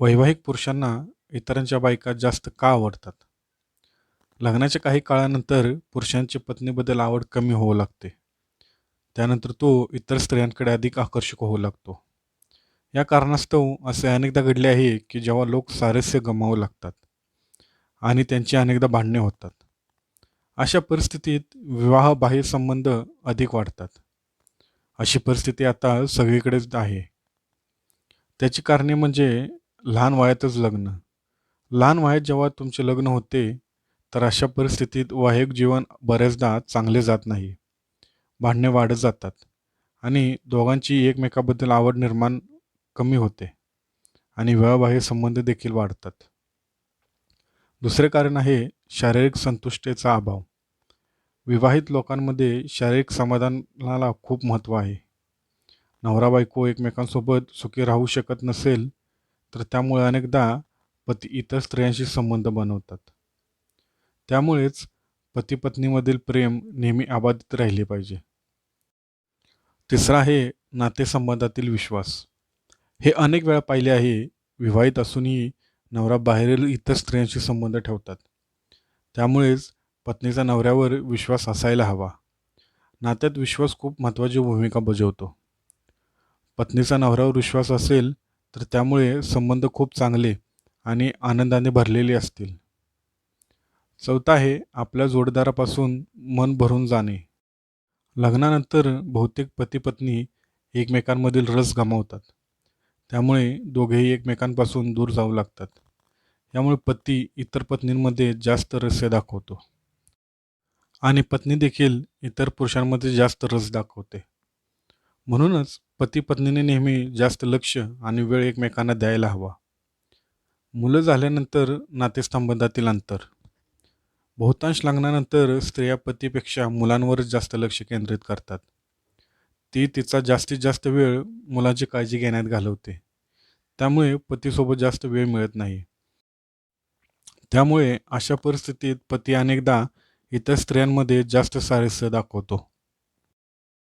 वैवाहिक पुरुषांना इतरांच्या बायका जास्त का आवडतात? लग्नाच्या काही काळानंतर पुरुषांची पत्नीबद्दल आवड कमी होऊ लागते. त्यानंतर तो इतर स्त्रियांकडे अधिक आकर्षक होऊ लागतो. या कारणास्तव असे अनेकदा घडले आहे की जेव्हा लोक सारस्य गमावू लागतात आणि त्यांची अनेकदा भांडणे होतात. अशा परिस्थितीत विवाहबाह्य संबंध अधिक वाढतात. अशी परिस्थिती आता सगळीकडेच आहे. त्याची कारणे म्हणजे लहान वयातच लग्न. लहान वयात जेव्हा तुमचे लग्न होते तर अशा परिस्थितीत वैवाहिक जीवन बऱ्याचदा चांगले जात नाही. भांडणे वाढत जातात आणि दोघांची एकमेकाबद्दल आवड निर्माण कमी होते आणि विवाहबाह्य संबंध देखील वाढतात. दुसरे कारण आहे शारीरिक संतुष्टीचा अभाव. विवाहित लोकांमध्ये शारीरिक समाधानाला खूप महत्त्व आहे. नवरा बायको एकमेकांसोबत सुखी राहू शकत नसेल तर त्यामुळे अनेकदा पती इतर स्त्रियांशी संबंध बनवतात. त्यामुळेच पती पत्नीमधील प्रेम नेहमी अबाधित राहिले पाहिजे. तिसरा आहे नातेसंबंधातील विश्वास. हे अनेक वेळा पाहिले आहे विवाहित असूनही नवरा बाहेरील इतर स्त्रियांशी संबंध ठेवतात. त्यामुळेच पत्नीचा नवऱ्यावर विश्वास असायला हवा. नात्यात विश्वास खूप महत्त्वाची भूमिका बजावतो. पत्नीचा नवऱ्यावर विश्वास असेल तर त्यामुळे संबंध खूप चांगले आणि आनंदाने भरलेले असतील. चौथा आहे आपल्या जोडदारापासून मन भरून जाणे. लग्नानंतर बहुतेक पती पत्नी एकमेकांमधील रस गमावतात. त्यामुळे दोघेही एकमेकांपासून दूर जाऊ लागतात. यामुळे पती इतर पत्नींमध्ये जास्त रस्य दाखवतो. आणि पत्नी देखील इतर पुरुषांमध्ये जास्त रस दाखवते. म्हणूनच पती पत्नीने नेहमी जास्त लक्ष आणि वेळ एकमेकांना द्यायला हवा. मुलं झाल्यानंतर नातेसंबंधातील अंतर. बहुतांश लग्नानंतर स्त्रिया पतीपेक्षा मुलांवरच जास्त लक्ष केंद्रित करतात. ती तिचा जास्तीत जास्त वेळ मुलांची काळजी घेण्यात घालवते. त्यामुळे पतीसोबत जास्त वेळ मिळत नाही. त्यामुळे अशा परिस्थितीत पती अनेकदा इतर स्त्रियांमध्ये जास्त सारस्य दाखवतो.